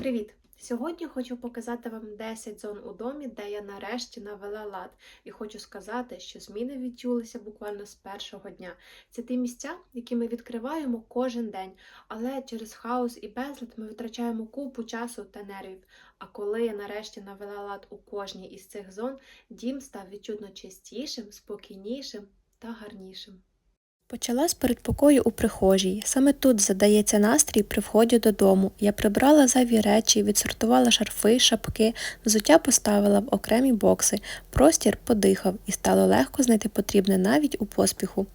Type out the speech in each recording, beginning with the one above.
Привіт! Сьогодні хочу показати вам 10 зон у домі, де я нарешті навела лад. І хочу сказати, що зміни відчулися буквально з першого дня. Це ті місця, які ми відкриваємо кожен день, але через хаос і безлад ми витрачаємо купу часу та нервів. А коли я нарешті навела лад у кожній із цих зон, дім став відчутно чистішим, спокійнішим та гарнішим. Почала з передпокою у прихожій. Саме тут задається настрій при вході додому. Я прибрала зайві речі, відсортувала шарфи, шапки, взуття поставила в окремі бокси. Простір подихав і стало легко знайти потрібне навіть у поспіху.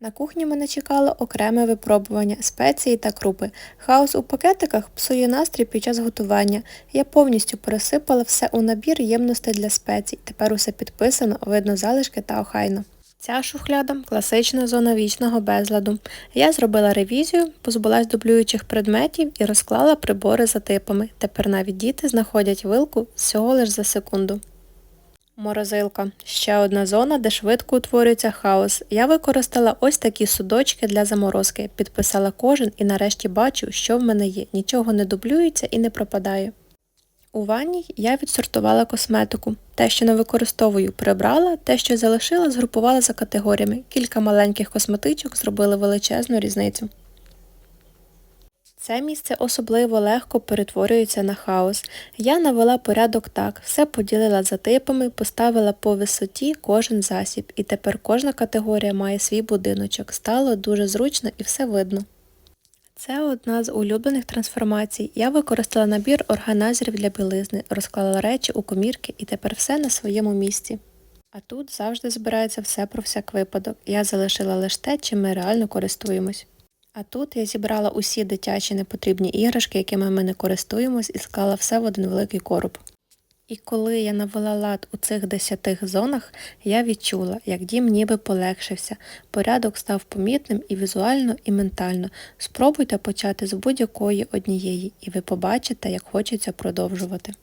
На кухні мене чекало окреме випробування спеції та крупи. Хаос у пакетиках псує настрій під час готування. Я повністю пересипала все у набір ємностей для спецій. Тепер усе підписано, видно залишки та охайно. Ця шухляда класична зона вічного безладу. Я зробила ревізію, позбулась дублюючих предметів і розклала прибори за типами. Тепер навіть діти знаходять вилку всього лиш за секунду. Морозилка ще одна зона, де швидко утворюється хаос. Я використала ось такі судочки для заморозки, підписала кожен і нарешті бачу, що в мене є. Нічого не дублюється і не пропадає. У ванній я відсортувала косметику. Те, що не використовую, прибрала, те, що залишила, згрупувала за категоріями. Кілька маленьких косметичок зробили величезну різницю. Це місце особливо легко перетворюється на хаос. Я навела порядок так, все поділила за типами, поставила по висоті кожен засіб, і тепер кожна категорія має свій будиночок. Стало дуже зручно і все видно. Це одна з улюблених трансформацій. Я використала набір органайзерів для білизни, розклала речі у комірки і тепер все на своєму місці. А тут завжди збирається все про всяк випадок. Я залишила лише те, чим ми реально користуємось. А тут я зібрала усі дитячі непотрібні іграшки, якими ми не користуємось, і склала все в один великий короб. І коли я навела лад у цих десятих зонах, я відчула, як дім ніби полегшився, порядок став помітним і візуально, і ментально. Спробуйте почати з будь-якої однієї, і ви побачите, як хочеться продовжувати.